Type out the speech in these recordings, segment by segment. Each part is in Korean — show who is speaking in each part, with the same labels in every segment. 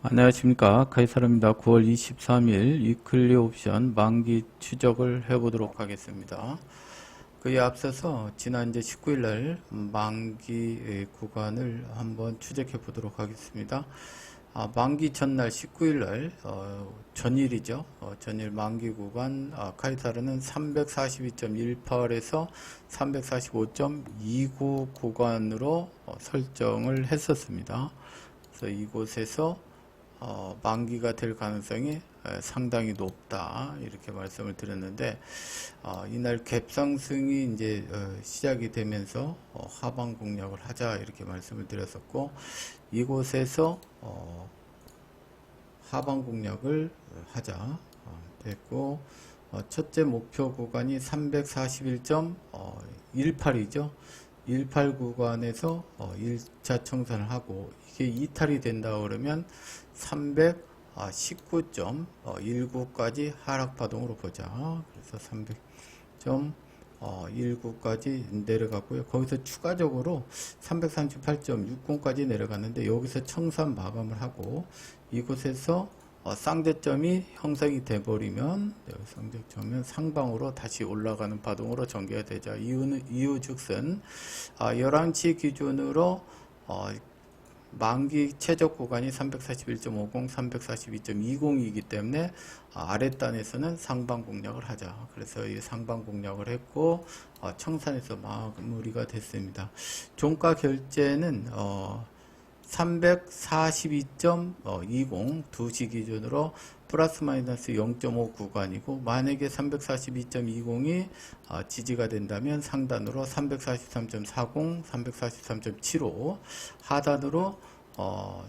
Speaker 1: 안녕하십니까 카이사르입니다. 9월 23일 위클리 옵션 만기 추적을 해 보도록 하겠습니다. 그에 앞서서 지난 이제 19일 날 만기 구간을 한번 추적해 보도록 하겠습니다. 아, 만기 전날 19일 날 어, 전일이죠. 어, 전일 만기 구간 아, 카이사르는 342.18에서 345.29 구간으로 어, 설정을 했었습니다. 그래서 이곳에서 어, 만기가 될 가능성이 에, 상당히 높다 이렇게 말씀을 드렸는데 어, 이날 갭상승이 이제 어, 시작이 되면서 어, 하방 공략을 하자 이렇게 말씀을 드렸었고 이곳에서 어, 하방 공략을 하자 어, 됐고 어, 첫째 목표 구간이 341.18이죠. 18 구간에서 어, 1차 청산을 하고 이게 이탈이 된다 그러면 319.19까지 하락 파동으로 보자. 그래서 300.19까지 내려갔고요. 거기서 추가적으로 338.60까지 내려갔는데 여기서 청산 마감을 하고 이곳에서 어, 쌍대점이 형성이 돼버리면 여기 쌍대점은 상방으로 다시 올라가는 파동으로 전개가 되자 이유는 이유 즉슨 아, 11시 기준으로 어, 만기 최적 구간이 341.50, 342.20이기 때문에 아, 아랫단에서는 상방 공략을 하자. 그래서 이 상방 공략을 했고 어, 청산에서 마무리가 됐습니다. 종가 결제는 어, 342.20 2시 기준으로 플러스 마이너스 0.5 구간이고 만약에 342.20이 어, 지지가 된다면 상단으로 343.40, 343.75 하단으로 어,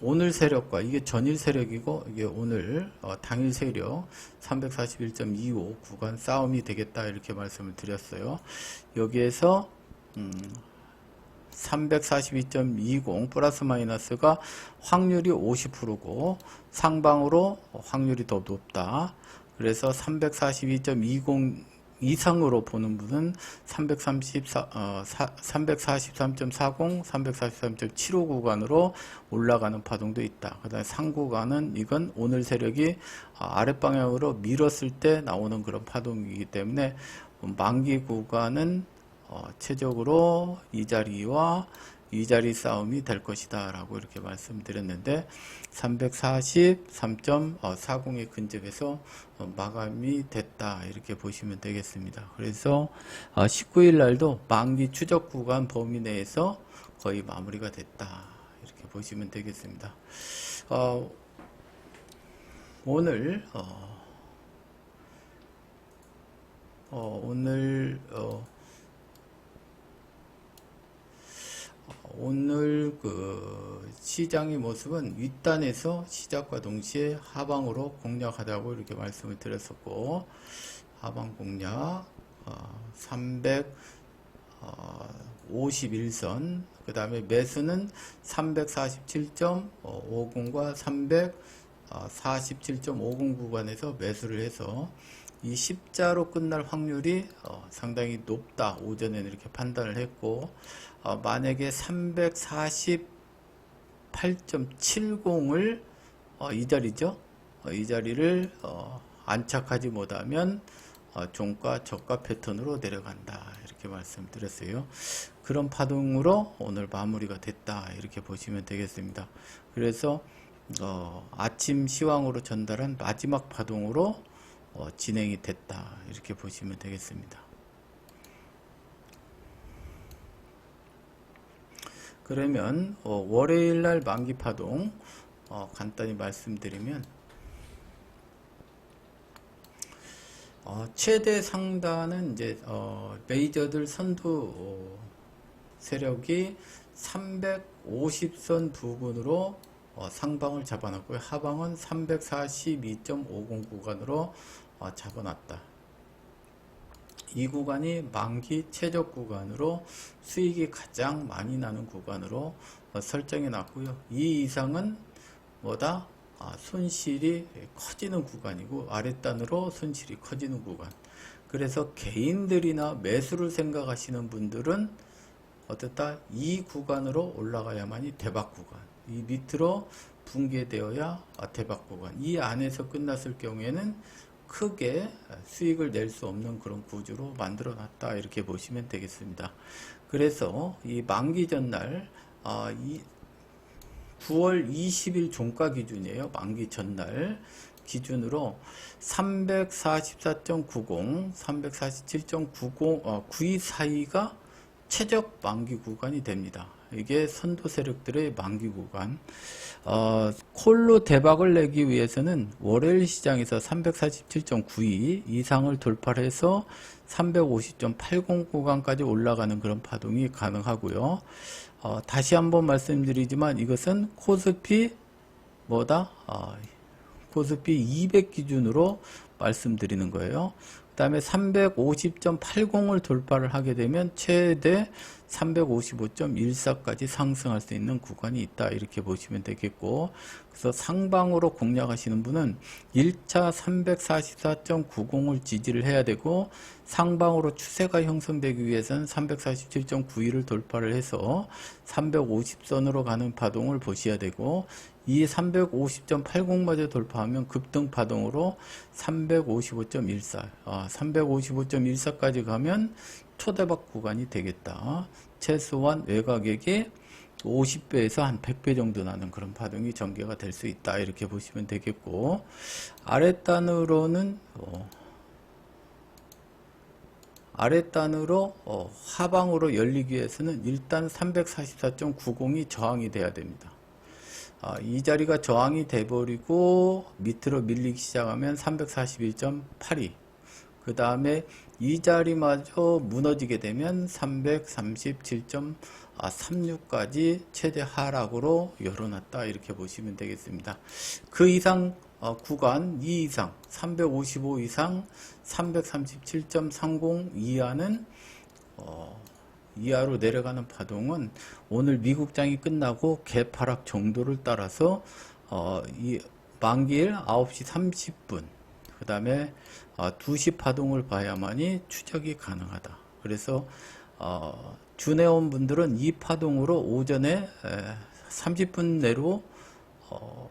Speaker 1: 오늘 세력과 이게 전일 세력이고 이게 오늘 어, 당일 세력 341.25 구간 싸움이 되겠다 이렇게 말씀을 드렸어요. 여기에서 음, 342.20 플러스 마이너스가 확률이 50%고 상방으로 확률이 더 높다. 그래서 342.20 이상으로 보는 분은 334, 어, 343.40, 343.75 구간으로 올라가는 파동도 있다. 그 다음에 상구간은 이건 오늘 세력이 아랫방향으로 밀었을 때 나오는 그런 파동이기 때문에 만기 구간은 어, 최적으로 이 자리와 이 자리 싸움이 될 것이다 라고 이렇게 말씀드렸는데 343.40에 근접해서 어, 마감이 됐다 이렇게 보시면 되겠습니다. 그래서 어, 19일 날도 만기 추적 구간 범위 내에서 거의 마무리가 됐다 이렇게 보시면 되겠습니다. 어, 오늘 어, 어, 오늘 어, 오늘 그 시장의 모습은 윗단에서 시작과 동시에 하방으로 공략하자고 이렇게 말씀을 드렸었고 하방 공략 어, 351선 그 다음에 매수는 347.50과 347.50 구간에서 매수를 해서 이 십자로 끝날 확률이 어, 상당히 높다. 오전에는 이렇게 판단을 했고 어, 만약에 348.70을 어, 이 자리죠? 어, 이 자리를 어, 안착하지 못하면 어, 종가 저가 패턴으로 내려간다. 이렇게 말씀드렸어요. 그런 파동으로 오늘 마무리가 됐다. 이렇게 보시면 되겠습니다. 그래서 어, 아침 시황으로 전달한 마지막 파동으로 어, 진행이 됐다 이렇게 보시면 되겠습니다. 그러면 어, 월요일 날 만기 파동 어, 간단히 말씀드리면 어, 최대 상단은 이제 어, 메이저들 선두 어, 세력이 350선 부분으로 어, 상방을 잡아놨고요. 하방은 342.50 구간으로 어, 잡아놨다. 이 구간이 만기 최적 구간으로 수익이 가장 많이 나는 구간으로 어, 설정해 놨고요. 이 이상은 뭐다? 아, 손실이 커지는 구간이고 아랫단으로 손실이 커지는 구간. 그래서 개인들이나 매수를 생각하시는 분들은 어떻다? 이 구간으로 올라가야만이 대박 구간. 이 밑으로 붕괴되어야 아, 대박 구간. 이 안에서 끝났을 경우에는 크게 수익을 낼 수 없는 그런 구조로 만들어 놨다. 이렇게 보시면 되겠습니다. 그래서 이 만기 전날, 아, 이 9월 20일 종가 기준이에요. 만기 전날 기준으로 344.90, 347.90, 어, 92 사이가 최적 만기 구간이 됩니다. 이게 선도 세력들의 만기 구간. 어, 콜로 대박을 내기 위해서는 월요일 시장에서 347.92 이상을 돌파를 해서 350.80 구간까지 올라가는 그런 파동이 가능하고요. 어, 다시 한번 말씀드리지만 이것은 코스피 뭐다? 어, 코스피 200 기준으로 말씀드리는 거예요. 그 다음에 350.80을 돌파를 하게 되면 최대 355.14까지 상승할 수 있는 구간이 있다. 이렇게 보시면 되겠고. 그래서 상방으로 공략하시는 분은 1차 344.90을 지지를 해야 되고, 상방으로 추세가 형성되기 위해서는 347.91을 돌파를 해서 350선으로 가는 파동을 보셔야 되고, 이 350.80마저 돌파하면 급등 파동으로 355.14, 아, 355.14까지 가면 초대박 구간이 되겠다. 최소한 외곽액이 50배에서 한 100배 정도 나는 그런 파동이 전개가 될 수 있다. 이렇게 보시면 되겠고, 아랫단으로는, 어, 아랫단으로 어, 하방으로 열리기 위해서는 일단 344.90이 저항이 돼야 됩니다. 아, 이 자리가 저항이 돼버리고 밑으로 밀리기 시작하면 341.82. 그 다음에 이 자리마저 무너지게 되면 337.36까지 최대 하락으로 열어놨다. 이렇게 보시면 되겠습니다. 그 이상 어, 구간 2 이상, 355 이상, 337.30 이하는 어, 이하로 내려가는 파동은 오늘 미국장이 끝나고 개파락 정도를 따라서 어, 이 만기일 9시 30분 그 다음에 어, 2시 파동을 봐야만이 추적이 가능하다. 그래서 어, 준해온 분들은 이 파동으로 오전에 에, 30분 내로 어,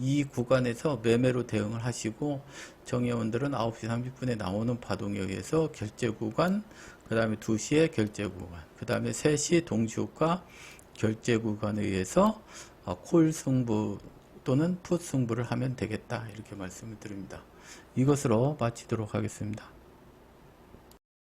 Speaker 1: 이 구간에서 매매로 대응을 하시고 정회원들은 9시 30분에 나오는 파동에 의해서 결제 구간 그 다음에 2시에 결제 구간 그 다음에 3시 동시호가 결제 구간에 의해서 어, 콜 승부 또는 풋 승부를 하면 되겠다 이렇게 말씀을 드립니다. 이것으로 마치도록 하겠습니다.